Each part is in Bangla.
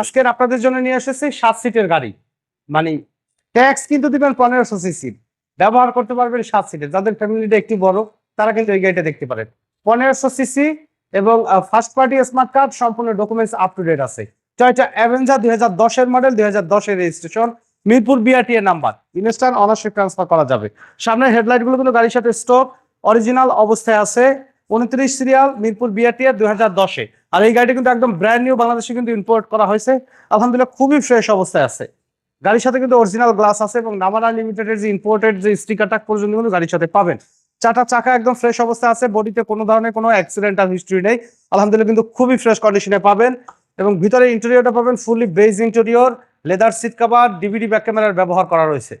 আজকের আপনাদের জন্য নিয়ে এসেছি সাত সিটের গাড়ি। মানে ট্যাক্স কিন্তু দিবেন পনেরোশো সিসি ব্যবহার করতে পারবেন সাত সিটের। যাদের ফ্যামিলিটা একটু বড়, তারা কিন্তু এই গাড়িটা দেখতে পারেন। পনেরোশো সিসি এবং ফার্স্ট পার্টি স্মার্ট কার্ড সম্পূর্ণ ডকুমেন্টস আপ টু ডেট আছে। টয়টা অ্যাভেঞ্জার দুই হাজার দশের মডেল দুই হাজার দশের রেজিস্ট্রেশন মিরপুর বিআরটি এর নাম্বার ইনস্ট্যান্ট অনারশিপ ট্রান্সফার করা যাবে। সামনের হেডলাইটগুলো কিন্তু গাড়ির সাথে স্টক অরিজিনাল অবস্থায় আছে। উনত্রিশ সিরিয়াল মিরপুর বিআরটি এর দুই হাজার দশে। আর এই গাড়িটা কিন্তু একদম ব্র্যান্ড নিউ বাংলাদেশে কিন্তু ইম্পোর্ট করা হয়েছে। আলহামদুলিল্লাহ খুবই ফ্রেশ অবস্থায় আছে। গাড়ির সাথে কিন্তু অরিজিনাল গ্লাস আছে এবং নামারা লিমিটেডের যে ইম্পোর্টেড যে স্টিকারটা পর্যন্ত কিন্তু গাড়ির সাথে পাবেন। চারটা চাকা একদম ফ্রেশ অবস্থায় আছে বডিতে কোনো ধরনের কোনো অ্যাক্সিডেন্টাল হিস্ট্রি নেই। আলহামদুলিল্লাহ কিন্তু খুবই ফ্রেশ কন্ডিশনে পাবেন এবং ভিতরে ইন্টেরিয়রটা পাবেন fully beige interior leather seat cover DVD back ক্যামেরার ব্যবহার করা রয়েছে।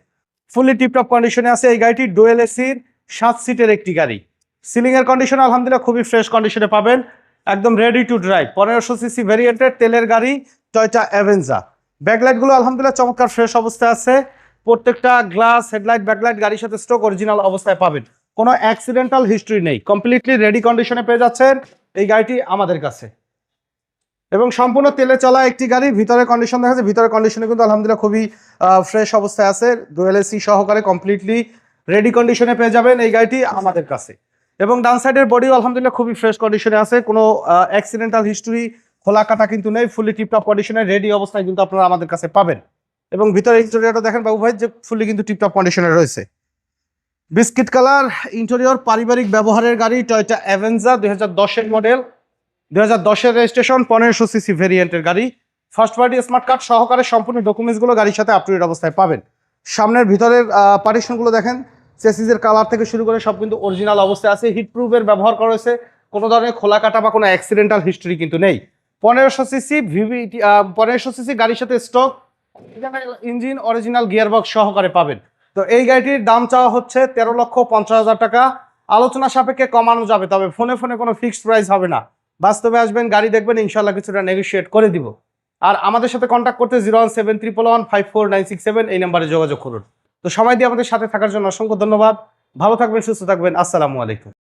ফুললি টিপটপ কন্ডিশনে আছে এই গাড়িটি ডুয়েল এসির সাত সিটের একটি গাড়ি। সিলিং এর কন্ডিশন আলহামদুলিল্লাহ খুবই ফ্রেশ কন্ডিশনে পাবেন। একদম রেডি টু ড্রাইভ পনেরোশো সিসি ভেরিয়েন্টের তেলের গাড়ি টয়টা অ্যাভেঞ্জা ব্যাকলাইটগুলো আলহামদুলিল্লাহ চমৎকার ফ্রেশ অবস্থায় আছে। প্রত্যেকটা গ্লাস হেডলাইট ব্যাকলাইট গাড়ির সাথে স্টক অরিজিনাল অবস্থায় পাবেন। কোনো অ্যাক্সিডেন্টাল হিস্ট্রি নেই। কমপ্লিটলি রেডি কন্ডিশনে পেয়ে যাচ্ছেন এই গাড়িটি আমাদের কাছে। এবং সম্পূর্ণ তেলে চলা একটি গাড়ি, ভিতরে কন্ডিশন দেখা যাচ্ছে, ভিতরে কন্ডিশনে কিন্তু আলহামদুলিল্লাহ খুবই ফ্রেশ অবস্থায় আছে। ডুয়েল এসি সহকারে কমপ্লিটলি রেডি কন্ডিশনে পেয়ে যাবেন এই গাড়িটি আমাদের কাছে। এবং ডান সাইডের বডিও আলহামদুলিল্লাহ খুবই ফ্রেশ কন্ডিশনে আছে। কোনো অ্যাক্সিডেন্টাল হিস্ট্রি খোলা কাটা কিন্তু নেই ফুলি টিপটপ কন্ডিশনে রেডি অবস্থায় কিন্তু আপনারা আমাদের কাছে পাবেন। এবং ভিতরে ইন্টেরিয়রটা দেখেন বাবু ভাই যে ফুলি কিন্তু টিপটপ কন্ডিশনে রয়েছে। বিস্কিট কালার ইন্টেরিয়র পারিবারিক ব্যবহারের গাড়ি টয়টা অ্যাভেঞ্জা দুই হাজার মডেল দুই হাজার দশের রেজিস্ট্রেশন পনেরোশো সিসি ভেরিয়েন্টের গাড়ি। ফার্স্ট পার্টি স্মার্ট কার্ড সহকারে সম্পূর্ণ ডকুমেন্টসগুলো গাড়ির সাথে আপটুডেট অবস্থায় পাবেন। সামনের ভিতরের পার্টিশনগুলো দেখেন চেসিসের কালার থেকে শুরু করে সব কিন্তু অরিজিনাল অবস্থায় আছে। হিট প্রুফের ব্যবহার করা হয়েছে। কোনো ধরনের খোলা কাটা বা কোনো অ্যাক্সিডেন্টাল হিস্ট্রি কিন্তু নেই। পনেরোশো সিসি ভিভিটি পনেরোশো সিসি গাড়ির সাথে স্টক ইঞ্জিন অরিজিনাল গিয়ারবক্স সহকারে পাবেন। তো এই গাড়িটির দাম চাওয়া হচ্ছে তেরো লক্ষ পঞ্চাশ হাজার টাকা। আলোচনা সাপেক্ষে কমানো যাবে, তবে ফোনে ফোনে কোনো ফিক্সড প্রাইস হবে না। বাস্তবে আসবেন, গাড়ি দেখবেন ইনশাল্লাহ কিছুটা নেগোশিয়েট করে দিব। আর আমাদের সাথে কন্ট্যাক্ট করতে zero one seven triple one five four nine six seven এই নাম্বারে যোগাযোগ করুন। তো সময় দিয়ে আমাদের সাথে থাকার জন্য অসংখ্য ধন্যবাদ। ভালো থাকবেন, সুস্থ থাকবেন। আসসালামু আলাইকুম।